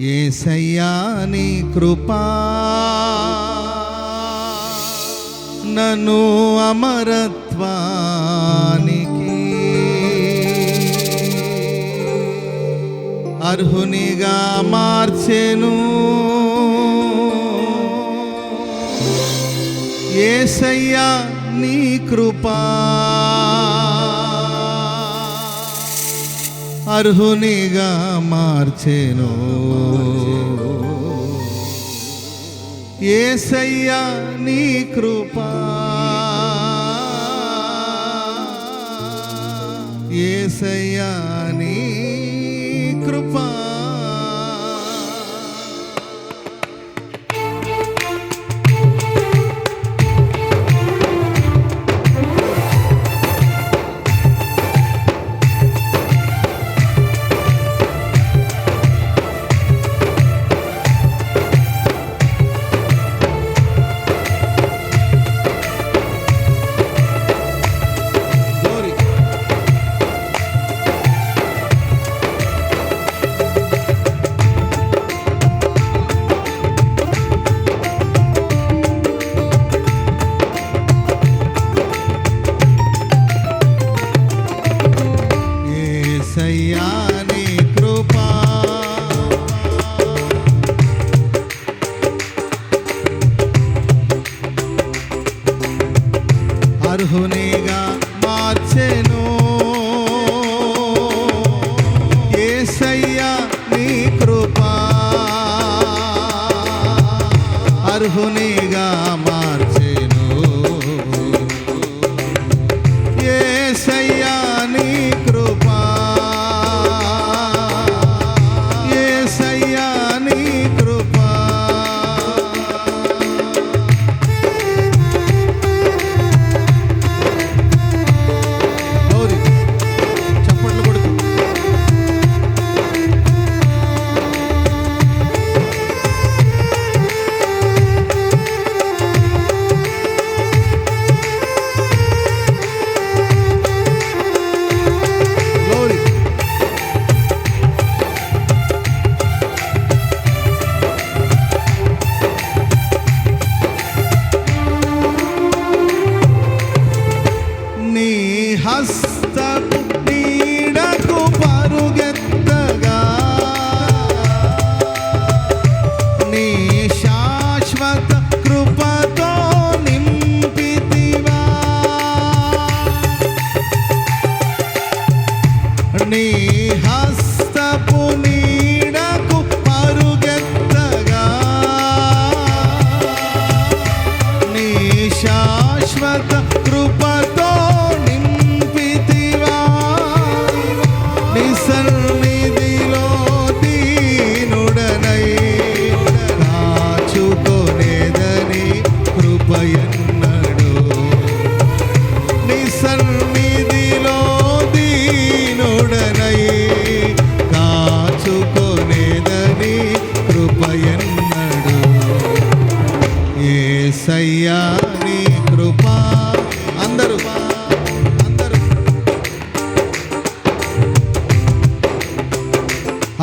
ఏసయ్యా నీ కృపా నను అమరత్వానికి అర్హునిగా మార్చెను. ఏసయ్యా నీ కృపా అర్హునిగా మార్చెను. ఏసయ్యా నీ కృపా. ఏసయ్యా నీ కృపా. అర్హునిగా మార్చెను. యేసయ్యా నీ కృపా. అర్హునిగా నీ హస్తపుని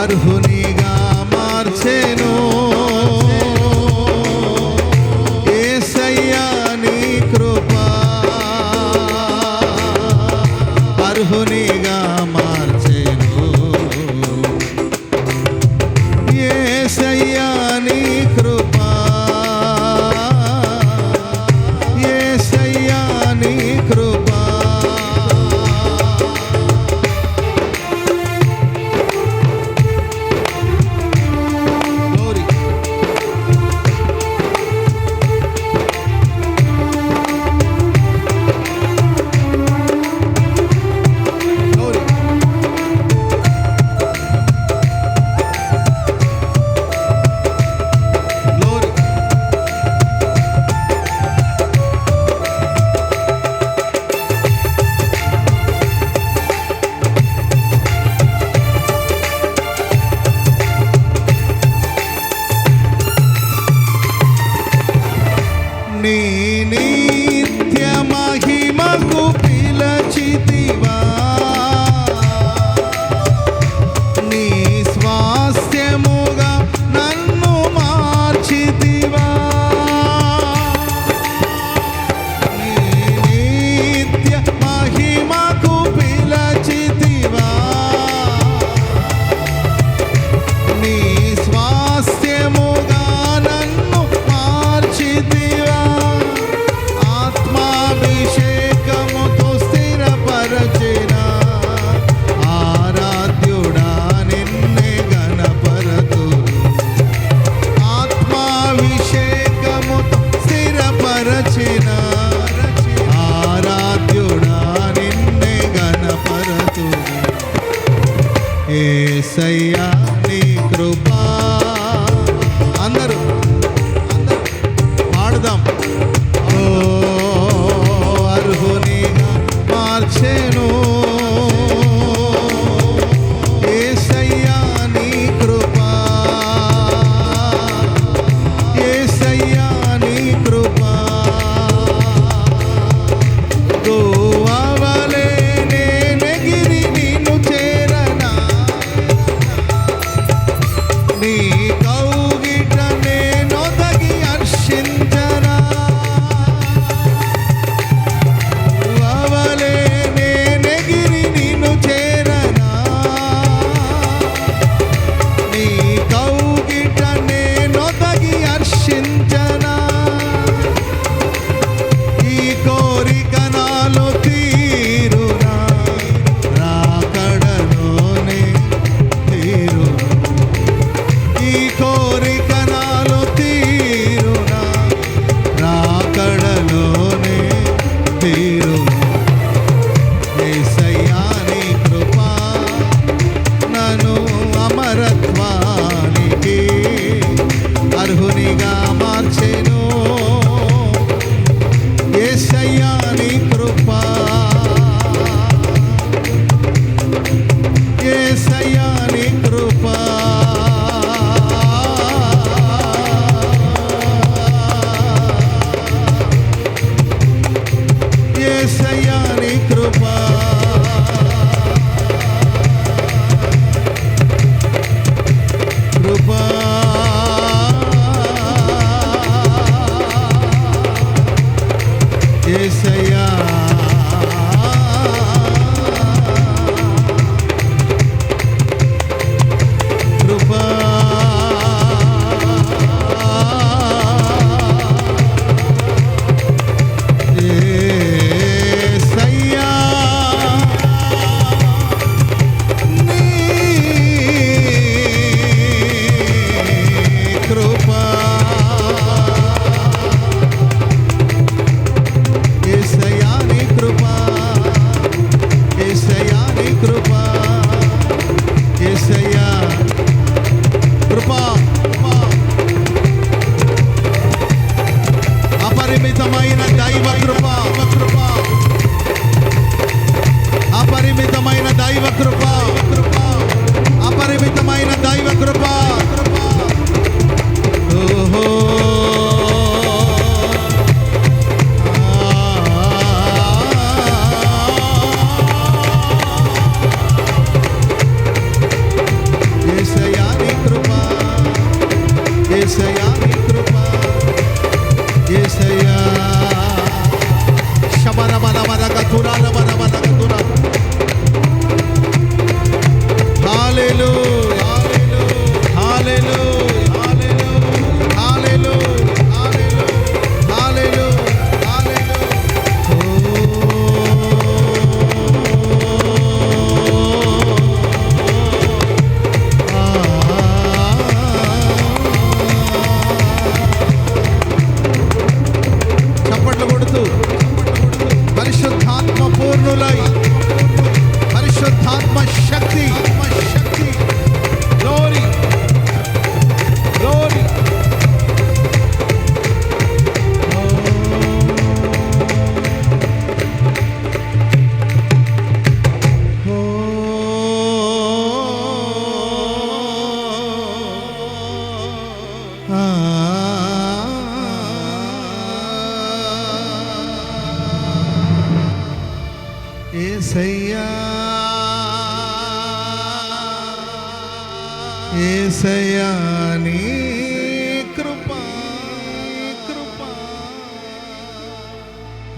అర్హునిగా మార్చేను. Yes, there you. ఏసయాని కృపా కృపా.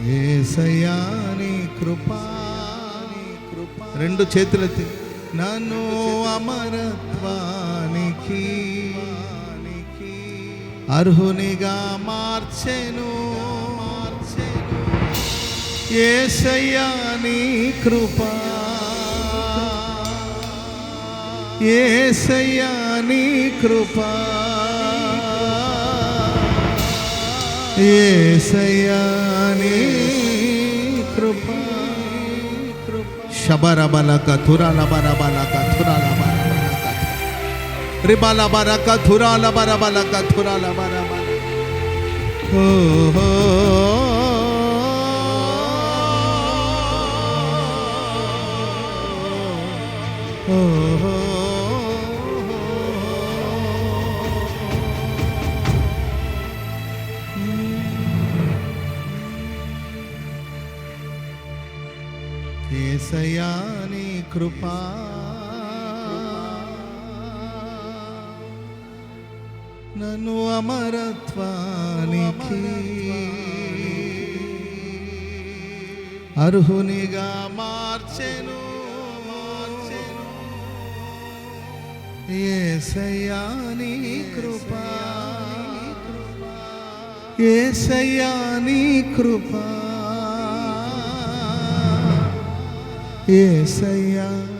ఏసయాని కృపాని కృపా రెండు చేతులెత్తి. నన్ను అమరత్వానికి అర్హునిగా మార్చెను మార్చెను. ఏసయాని కృపా. ఏసయ్యా నీ కృపా ఏసయ్యా నీ కృపా శబరబలక తురలబరబలక తురలబరబలక రిబలబరక తురలబరబలక తురలబరబల ఓ కేశయాని కృపా. నన్ను అమరత్వానికి అర్హునిగా మార్చెను. మార్చెను ఏసయ్యాని కృపా. ఏసయ్యాని కృపా. ఏసయ్యా.